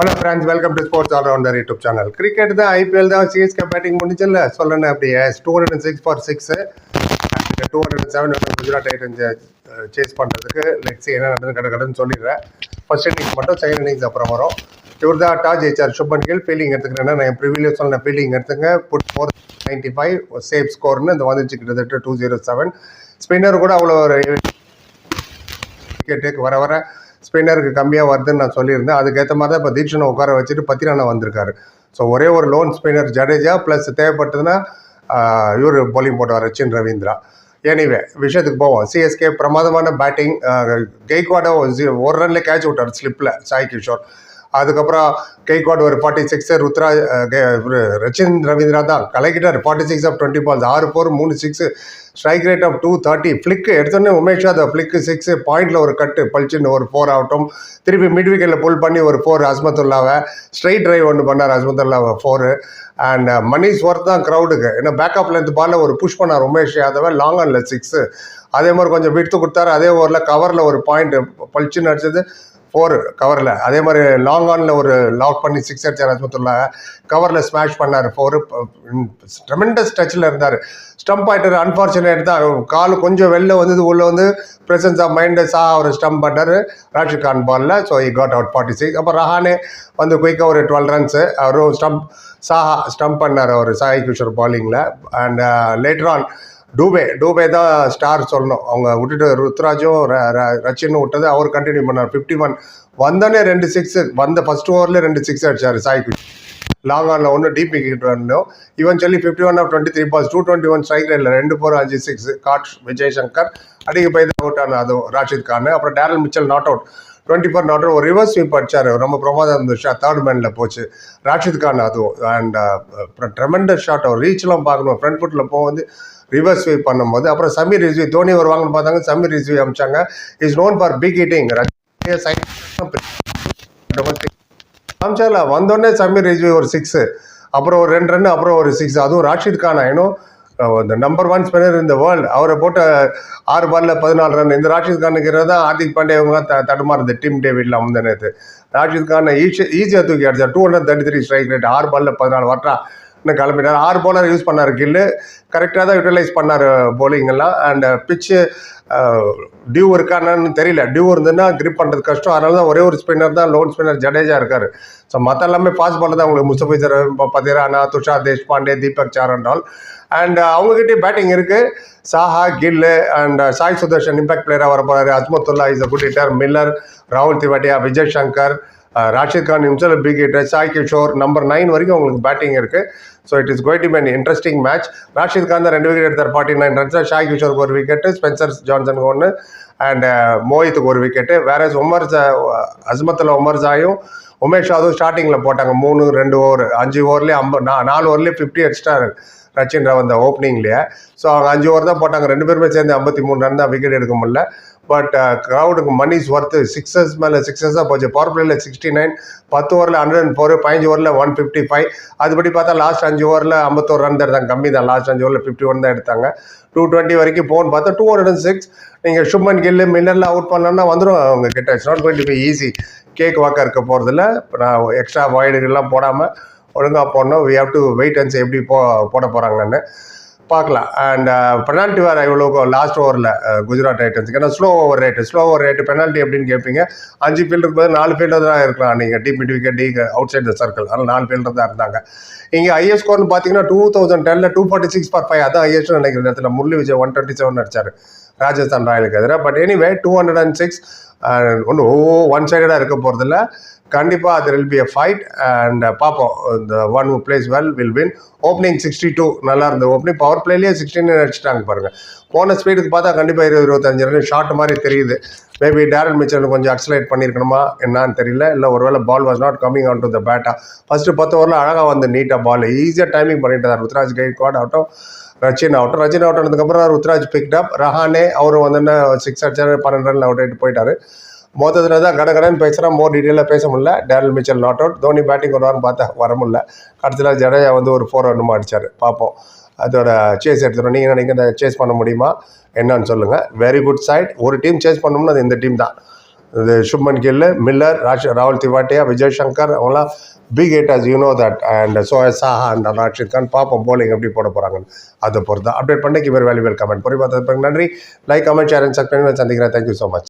Hello friends welcome to sports allrounder YouTube channel cricket தான் IPL தான் CSK batting முடிஞ்சல சொல்லணும் அப்படியே two hundred six for six two hundred seven Gujarat Titans chase பண்ணுறதுக்கு let's என்ன நடந்து கடை சொல்லிடுறேன். ஃபர்ஸ்ட் இன்னிங்ஸ் மட்டும் செகண்ட் இன்னிங்ஸ் அப்புறம் வரும். இவர் தான் டாஸ் ஜெயிச்சார் சுப்பன் கில் ஃபீலிங் எடுத்துக்கிறேன்னா நான் ப்ரிவிலியஸ் சொன்ன ஃபீலிங் எடுத்துங்க. But four ninety five safe ஸ்கோர்னு இந்த வந்துச்சு கிட்டத்தட்ட டூ ஜீரோ செவன் ஸ்பின்னர் கூட அவ்வளோ ஒரு விக்கெட்டுக்கு வர வர ஸ்பின்னருக்கு கம்மியாக வருதுன்னு நான் சொல்லியிருந்தேன். அதுக்கேற்ற மாதிரி தான் இப்போ தீட்சணை உட்கார வச்சுட்டு பத்திரானா வந்திருக்காரு. ஸோ ஒரே ஒரு லோன் ஸ்பின்னர் ஜடேஜா ப்ளஸ் தேவைப்பட்டதுன்னா இவர் போலிங் போட்டவர் ரச்சின் ரவீந்திரா. எனிவே விஷயத்துக்கு போவோம். சிஎஸ்கே பிரமாதமான பேட்டிங் கெய்க்வாடோ ஒரு ரன்ல கேட்ச் விட்டார் ஸ்லிப்பில் சாய் கிஷோர். அதுக்கப்புறம் கெய்க்வாட் ஒரு ஃபார்ட்டி சிக்ஸு ருத்ரா ரச்சின் ரவீந்திரா தான் கலக்கிட்டார் forty six off twenty balls ஆறு ஃபோர் மூணு six strike rate of two thirty ஃப்ளிக்கு எடுத்தோடனே உமேஷ் யாதவ் ஃப்ளிக்கு சிக்ஸ் பாயிண்டில் ஒரு கட்டு பளிச்சுன்னு ஒரு ஃபோர் ஆகட்டும். திருப்பி மிட் விக்கெட்டில் புல் பண்ணி ஒரு ஃபோர் அஸ்மத்துல்லாவை ஸ்ட்ரைட் ட்ரைவ் ஒன்று பண்ணார் அஸ்மத்துல்லாவை ஃபோரு அண்ட் மணிஸ் ஒர்த் தான் க்ரௌடுக்கு ஏன்னா பேக்கப் லென்த் பாலில் ஒரு புஷ் பண்ணார் உமேஷ் யாதவை லாங் ஆனில் சிக்ஸு அதே மாதிரி கொஞ்சம் விடுத்து கொடுத்தாரு. அதே ஓவரில் கவரில் ஒரு பாயிண்ட் பளிச்சுன்னு அடிச்சது. ஃபோர் கவரில் அதே மாதிரி லாங் ஆனில் ஒரு லாக் பண்ணி சிக்ஸ் அடிச்சார் அஸ்மத்துல்லா கவரில் ஸ்மாஷ் பண்ணார். ஃபோரு ட்ரெமெண்டஸ் டச்சில் இருந்தார். ஸ்டம்ப் ஆகிட்டார் அன்ஃபார்ச்சுனேட் தான். கால் கொஞ்சம் வெளில வந்தது உள்ளே வந்து ப்ரெசன்ஸ் ஆஃப் மைண்டஸாக சா அவர் ஸ்டம்ப் பண்ணார். ராஷித் கான் பாலில் ஸோ இ காட் அவுட் ஃபார்ட்டி சிக்ஸ் அப்போ ரஹானே வந்து குயிக்காக ஒரு டுவெல் ரன்ஸு அவரும் ஸ்டம்ப் சாஹா ஸ்டம்ப் பண்ணார் அவர். Sai Kishore பாலிங்கில் and later on Dube Dube தான் ஸ்டார் சொல்லணும். அவங்க விட்டுட்டு ருத்ராஜும் ர- ரச்சினும் விட்டது அவர் கண்டினியூ பண்ணார். ஃபிஃப்டி ஒன் வந்தோடனே ரெண்டு சிக்ஸ் வந்த ஃபர்ஸ்ட் ஓவரில் ரெண்டு சிக்ஸ் அடிச்சார் சாய் கிஷோர் லாங் ஆனில் ஒன்று டிபி கிட்ட வரணும் இவன் சொல்லி fifty one off twenty three balls two twenty one strike ரேட்டில் ரெண்டு ஃபோர் அஞ்சு சிக்ஸ் காட் விஜய் சங்கர் அடிக்க போய் தான் அவுட் ஆன அதுவும் ராஷித் கான். அப்புறம் Daryl Mitchell not out twenty four not out ஒரு ரிவர்ஸ் ஸ்வீப் அடிச்சார். ரொம்ப பிரமாதம் இருந்துச்சு. தேர்ட் மேனில் போச்சு. ராஷித் கான் அதுவும். அண்ட் அப்புறம் ட்ரெமெண்டஸ் ஷாட் அவர் ரீச்லாம் பார்க்கணும். ஃப்ரண்ட் ஃபுட்டில் போக வந்து ரிவர்ஸ் ஸ்வீப் பண்ணும்போது அப்புறம் சமீர் ரிஸ்வி தோனி வருவாங்கன்னு பார்த்தாங்க Sameer Rizvi அமிச்சாங்க. Is known for big hitting அமிச்சார்ல வந்தோடனே சமீர் ரிஸ்வி ஒரு சிக்ஸு அப்புறம் ஒரு ரெண்டு ரன் அப்புறம் ஒரு சிக்ஸ் அதுவும் ராஷித் கான் இன்னும் இந்த நம்பர் ஒன் ஸ்பின்னர் இந்த வேர்ல்டு அவரை போட்ட ஆறு பாலில் பதினாலு ரன் இந்த ராஷித் கானுக்கு தான் ஹார்திக் பாண்டே இவங்க த தடுமாறுது டீம் டேவிட்ல முந்த நேற்று ராஷித் கான் ஈஸி ஈஸியாக தூக்கி அடிச்சார் two hundred thirty three strike rate ஆறு பாலில் பதினாலு. வரட்டா கிளம்பிட்டார். ஆறு போலர் யூஸ் பண்ணார் கில்லு கரெக்டாக தான் யூட்டிலைஸ் பண்ணார் போலிங்கெல்லாம் அண்ட் பிச்சு டியூ இருக்கானு தெரியல. டியூ இருந்ததுன்னா கிரிப் பண்ணுறது கஷ்டம். அதனால தான் ஒரே ஒரு ஸ்பின்னர் தான் லோன் ஸ்பின்னர் ஜடேஜா இருக்காரு. ஸோ மற்ற எல்லாமே பாஸ் பண்ணல தான் உங்களுக்கு முஸ்தபிசர் பத்திரானா துஷார் தேஷ்பாண்டே தீபக் சாரன் அண்ட் uh, அவங்ககிட்டே பேட்டிங் இருக்குது Saha Gill and uh, Sai Sudharsan impact பிளேயராக வர அஸ்மத்துல்லா இஸ் குட்டிட்டார் குட் ஹிட்டர் மில்லர் ராகுல் Tewatia Vijay Shankar Rashid Khan இம்சல் big hitter Sai Kishore number nine வரைக்கும் உங்களுக்கு பேட்டிங் இருக்குது so it is கோயிட் men interesting match Rashid Khan தான் ரெண்டு விக்கெட் எடுத்தார். ஃபார்ட்டி நைன் ரன்ஸ் ஷாய் கிஷோருக்கு ஒரு விக்கெட் ஸ்பென்சர் ஜான்சனுக்கு ஒன்று அண்ட் மோஹித்துக்கு ஒரு விக்கெட்டு வேற உமர் ஜா அஸ்மத்தில் உமர் ஜாயும் உமேஷ் யாதவ் ஸ்டார்டிங்கில் போட்டாங்க. மூணு ரெண்டு ஓவர் அஞ்சு ஓவர்லேயே ஐம்பது நாலு ஓவர்லேயே ஃபிஃப்டி அடிச்சிட்டாரு ரச்சின் ராவ் அந்த ஓப்பனிங்லேயே ஸோ அவங்க அஞ்சு ஓவர் தான் போட்டாங்க. ரெண்டு பேருமே சேர்ந்து ஐம்பத்தி மூணு ரன் தான் விக்கெட் எடுக்க முடியல. பட் க்ரௌடுக்கு மணிஸ் ஒர்த்து சிக்ஸஸ் மேலே சிக்ஸஸாக போச்சு. பவர் பிளேயில் சிக்ஸ்டி நைன் பத்து ஓவரில் ஹண்ட்ரட் அண்ட் ஃபோர் பதினஞ்சு ஓவரில் ஒன் ஃபிஃப்டி ஃபைவ் அதுபடி பார்த்தா லாஸ்ட் அஞ்சு ஓவரில் ஐம்பத்தோரு ரன் தான் எடுத்தாங்க. கம்மி தான். லாஸ்ட் அஞ்சு ஓவரில் ஃபிஃப்டி ஒன் தான் எடுத்தாங்க. டூ டுவெண்ட்டி வரைக்கும் போகணும்னு பார்த்தா டூ ஹண்ட்ரட் அண்ட் சிக்ஸ் நீங்கள் ஷுமன் கில்லு மில்லரில் அவுட் பண்ணலன்னா வந்துடும் அவங்க கிட்ட. It's not twenty five easy cake வாக்காக இருக்க போகிறதில்ல நான் எக்ஸ்ட்ரா வாய்டுகள்லாம் போடாமல் ஒழுங்காக போடணும். We have to wait and எப்படி போ போட போகிறாங்கன்னு பார்க்கலாம். அண்ட் பெனால்ட்டி வேறு இவ்வளோ லாஸ்ட் ஓவரில் குஜராத் டைட்டன்ஸுக்கு ஏன்னா slow over rate slow over rate penalty எப்படின்னு கேட்பீங்க அஞ்சு ஃபீல்டருக்கு போது நாலு ஃபீல்டர் தான் இருக்கலாம். நீங்கள் deep mid wicket the out side the circle அதனால் நாலு ஃபீல்டர் தான் இருந்தாங்க. இங்கே ஐஎஸ் ஸ்கோர்னு பார்த்தீங்கன்னா two thousand Daniil two forty six for five அதான் ஐஎஸ் நினைக்கிற நேரத்தில் Murali Vijay one twenty seven அடிச்சார். ராஜஸ்தான் ராயலுக்கு எதிராக but anyway two hundred and six ஒன்று ஓ ஒன் சைடடாக இருக்க போகிறதில்ல கண்டிப்பாக அது will be a fight and பார்ப்போம் இந்த one who plays well will win opening sixty two நல்லா இருந்தது. ஓப்பனிங் பவர் பிளேலேயே சிக்ஸ்டீன் அடிச்சிட்டாங்க பாருங்கள் போன ஸ்பீடுக்கு பார்த்தா கண்டிப்பாக இருபது இருபத்தஞ்சு ரன் ஷார்ட் மாதிரி தெரியுது. மேபி டேரல் மிச்சல் கொஞ்சம் அக்ஸலேட் பண்ணியிருக்கணுமா? என்னன்னு தெரியல. இல்லை ஒருவேளை ball was not coming on to the batta first பத்து ஓவரில் அழகாக வந்து நீட்டாக பால் ஈஸியாக டைமிங் பண்ணிட்டார் ருத்ராஜ் கைக்வாட் ஆகட்டும் ரச்சின் அவுட் ரச்சின் அவுட் ஆனதுக்கப்புறம் ருத்ராஜ் பிக்டப் ரஹானே அவரும் வந்து சிக்ஸ் அடிச்சார் பன்னெண்டு ரன் அவுட் ஆகிட்டு போயிட்டார். மொத்தத்தில் தான் கடகடன்னு பேசுகிறேன் மோர் டீட்டெயிலாக பேச முடியல. Daryl Mitchell not out Dhoni batting வருவான்னு பார்த்தா வர முடியல. கடைசியில் ஜடேஜா வந்து ஒரு ஃபோர் ரன்னுமா அடித்தார் பார்ப்போம். அதோட சேஸ் எடுத்துகிறோம் நீங்கள் நினைக்கிற சேஸ் பண்ண முடியுமா? என்னன்னு சொல்லுங்கள் வெரி குட் சைட் ஒரு டீம் சேஸ் பண்ணோம்னா அது இந்த டீம் தான். இது சுப்மன் கில்லு மில்லர் ராஷ் ராகுல் திவாட்டியா விஜய் சங்கர் அவங்களாம் big hitters you know that and சோஹ Saha and Rashid Khan பார்ப்போம் போலிங் எப்படி போட போகிறாங்கன்னு அதை பொறுத்து அப்டேட் பண்ணி கிவர் வேல்யூபிள் கமெண்ட் பொறி பார்த்ததுக்கு நன்றி. Like comment share and subscribe சந்திக்கிறேன். Thank you so much